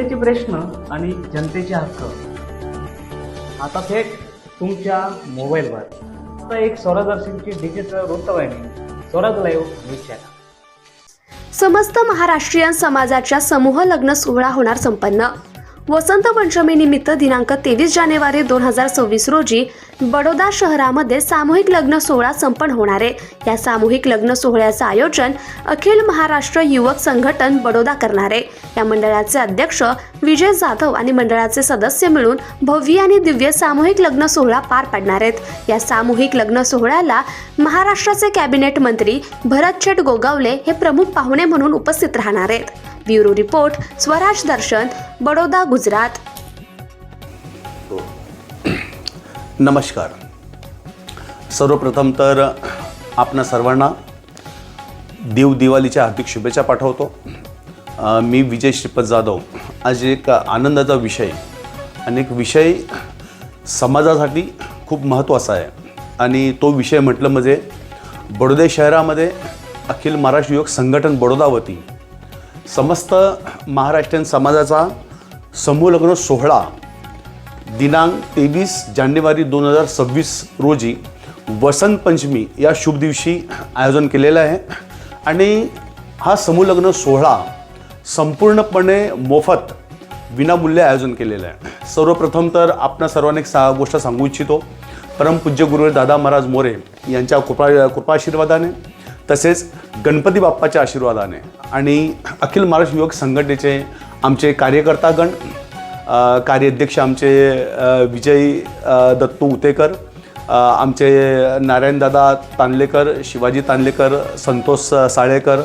जनतेचे प्रश्न आणि जनतेचे हक्क. आता थेट तुमच्या मोबाईलवर. आता एक स्वरदर्शनची डिजिटल वृत्तवाहिनी स्वराज लाईव्ह न्यूज चॅनल समस्त महाराष्ट्रीयन समाजाच्या समूह लग्न सोहळा होणार संपन्न. वसंत पंचमी निमित्त दिनांक तेवीस जानेवारी दोन हजार सव्वीस रोजी बडोदा शहरामध्ये सामूहिक लग्न सोहळा संपन्न होणार आहे. या सामूहिक लग्न सोहळ्याचं आयोजन अखिल महाराष्ट्र युवक संघटन बडोदा करणार आहे. या मंडळाचे अध्यक्ष विजय जाधव आणि मंडळाचे सदस्य मिळून भव्य आणि दिव्य सामूहिक लग्न सोहळा पार पाडणार आहेत. या सामूहिक लग्न सोहळ्याला महाराष्ट्राचे कॅबिनेट मंत्री भरत शेठ गोगावले हे प्रमुख पाहुणे म्हणून उपस्थित राहणार आहेत. Bureau report Swaraj Darshan Baroda Gujarat. नमस्कार. सर्वप्रथम तर आपणा सर्वांना देव दिवाळीच्या हार्दिक शुभेच्छा पाठवतो. मी विजय श्रीपद जाधव. आज एक आनंदाचा विषय आणि एक विषय समाजासाठी खूप महत्त्वाचा आहे. आणि तो विषय म्हटलं म्हणजे बडोदे शहरामध्ये अखिल महाराष्ट्र युवक संघटन बडोदावती समस्त महाराष्ट्रीयन समाजाचा समूह लग्न सोहळा दिनांक तेवीस जानेवारी दोन हजार सव्वीस रोजी वसंत पंचमी या शुभ दिवशी आयोजन केलेलं आहे. आणि हा समूह लग्न सोहळा संपूर्णपणे मोफत विनामूल्य आयोजन केलेलं आहे. सर्वप्रथम तर आपण सर्वांनी एक सा गोष्ट सांगू इच्छितो. परमपूज्य गुरुदेव दादा महाराज मोरे यांच्या कृपा कृपाशीर्वादाने तसेच गणपती बाप्पाच्या आशीर्वादाने. आणि अखिल महाराष्ट्र युवक संघटनेचे आमचे कार्यकर्तागण कार्याध्यक्ष आमचे विजय दत्तू उतेकर आमचे नारायणदादा तांदलेकर शिवाजी तांदलेकर संतोष साळेकर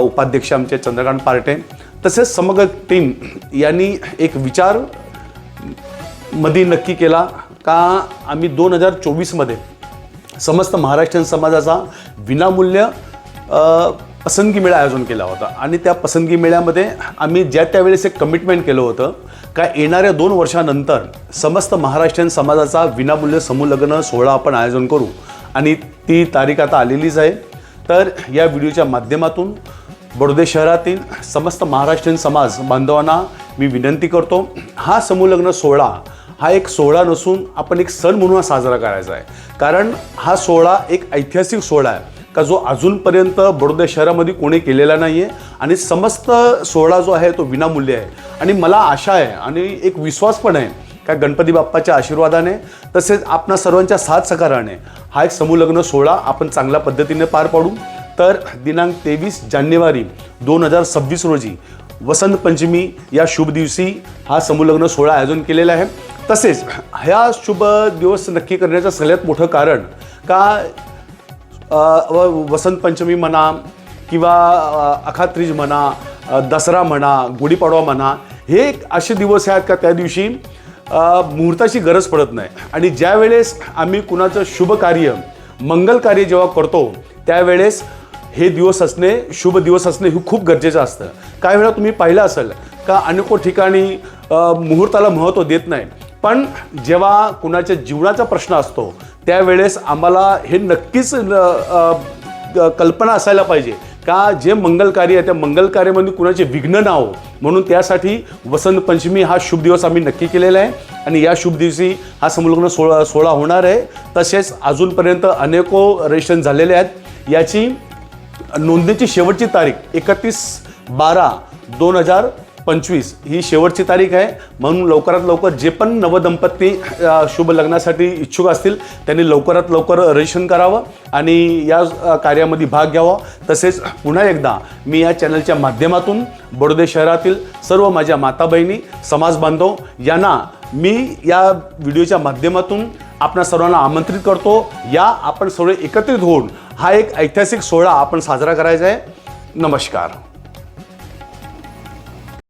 उपाध्यक्ष आमचे चंद्रकांत पार्टे तसेच समग्र टीम यांनी एक विचारमध्ये नक्की केला का आम्ही दोन हजार चोवीसमध्ये समस्त महाराष्ट्रीयन समाजाचा विनामूल्य पसंतगी मेळा आयोजन केला होता. आणि त्या पसंतगी मेळ्यामध्ये आम्ही ज्या त्यावेळेस एक कमिटमेंट केलं होतं का येणाऱ्या दोन वर्षानंतर समस्त महाराष्ट्रीयन समाजाचा विनामूल्य समूलग्न सोहळा आपण आयोजन करू. आणि ती तारीख आता आलेलीच आहे. तर या व्हिडिओच्या माध्यमातून बडोदे शहरातील समस्त महाराष्ट्रीयन समाज बांधवांना मी विनंती करतो हा समूलग्न सोहळा हा एक सोहळा नसून आपण एक सण म्हणून साजरा करायचा आहे. कारण हा सोहळा एक ऐतिहासिक सोहळा आहे. का जो अजूनपर्यंत बडोदा शहरामध्ये कोणी केलेला नाही आहे आणि समस्त सोहळा जो आहे तो विनामूल्य आहे. आणि मला आशा आहे आणि एक विश्वास पण आहे का गणपती बाप्पाच्या आशीर्वादाने तसेच आपणा सर्वांच्या साथ सकाराने हा एक समूलग्न सोहळा आपण चांगल्या पद्धतीने पार पाडू. तर दिनांक तेवीस जानेवारी दोन हजार सव्वीस रोजी वसंत पंचमी या शुभ दिवशी हा समूलग्न सोहळा आयोजन केलेला आहे. तसेच ह्या शुभ दिवस नक्की करण्याचं सगळ्यात मोठं कारण का वसंत पंचमी म्हणा किंवा अखात्रीज म्हणा दसरा म्हणा गुढीपाडवा म्हणा हे एक असे दिवस आहेत का त्या दिवशी मुहूर्ताची गरज पडत नाही. आणि ज्या वेळेस आम्ही कुणाचं शुभ कार्य मंगल कार्य जेव्हा करतो त्यावेळेस हे दिवस असणे शुभ दिवस असणे हे खूप गरजेचं असतं. काही वेळा तुम्ही पाहिलं असेल का अनेको ठिकाणी मुहूर्ताला महत्त्व देत नाही. पण जेव्हा कुणाच्या जीवनाचा प्रश्न असतो त्यावेळेस आम्हाला हे नक्कीच न- कल्पना असायला पाहिजे. का जे मंगल कार्य आहे त्या मंगल कार्यामध्ये कुणाचे विघ्न ना हो. म्हणून त्यासाठी वसंत पंचमी हा शुभ दिवस आम्ही नक्की केलेला आहे. आणि या शुभ दिवशी हा संलग्न सोहळा सोहळा होणार आहे. तसेच अजूनपर्यंत अनेको रजिस्ट्रेशन झालेले आहेत. याची नोंदणीची शेवटची तारीख एकतीस बारा दोन हजार पंचवीस ही शेवटची तारीख आहे. म्हणून लवकरात लवकर जे पण नवदंपती शुभ लग्नासाठी इच्छुक असतील त्यांनी लवकरात लवकर रजिस्ट्रेशन करावं आणि या कार्यामध्ये भाग घ्यावा. तसेच पुन्हा एकदा मी या चॅनलच्या माध्यमातून बडोदे शहरातील सर्व माझ्या माता बहिणी समाज बांधव यांना मी या व्हिडिओच्या माध्यमातून आपणा सर्वांना आमंत्रित करतो. या आपण सर्व एकत्रित होऊन हा एक ऐतिहासिक सोहळा आपण साजरा करायचा आहे. नमस्कार.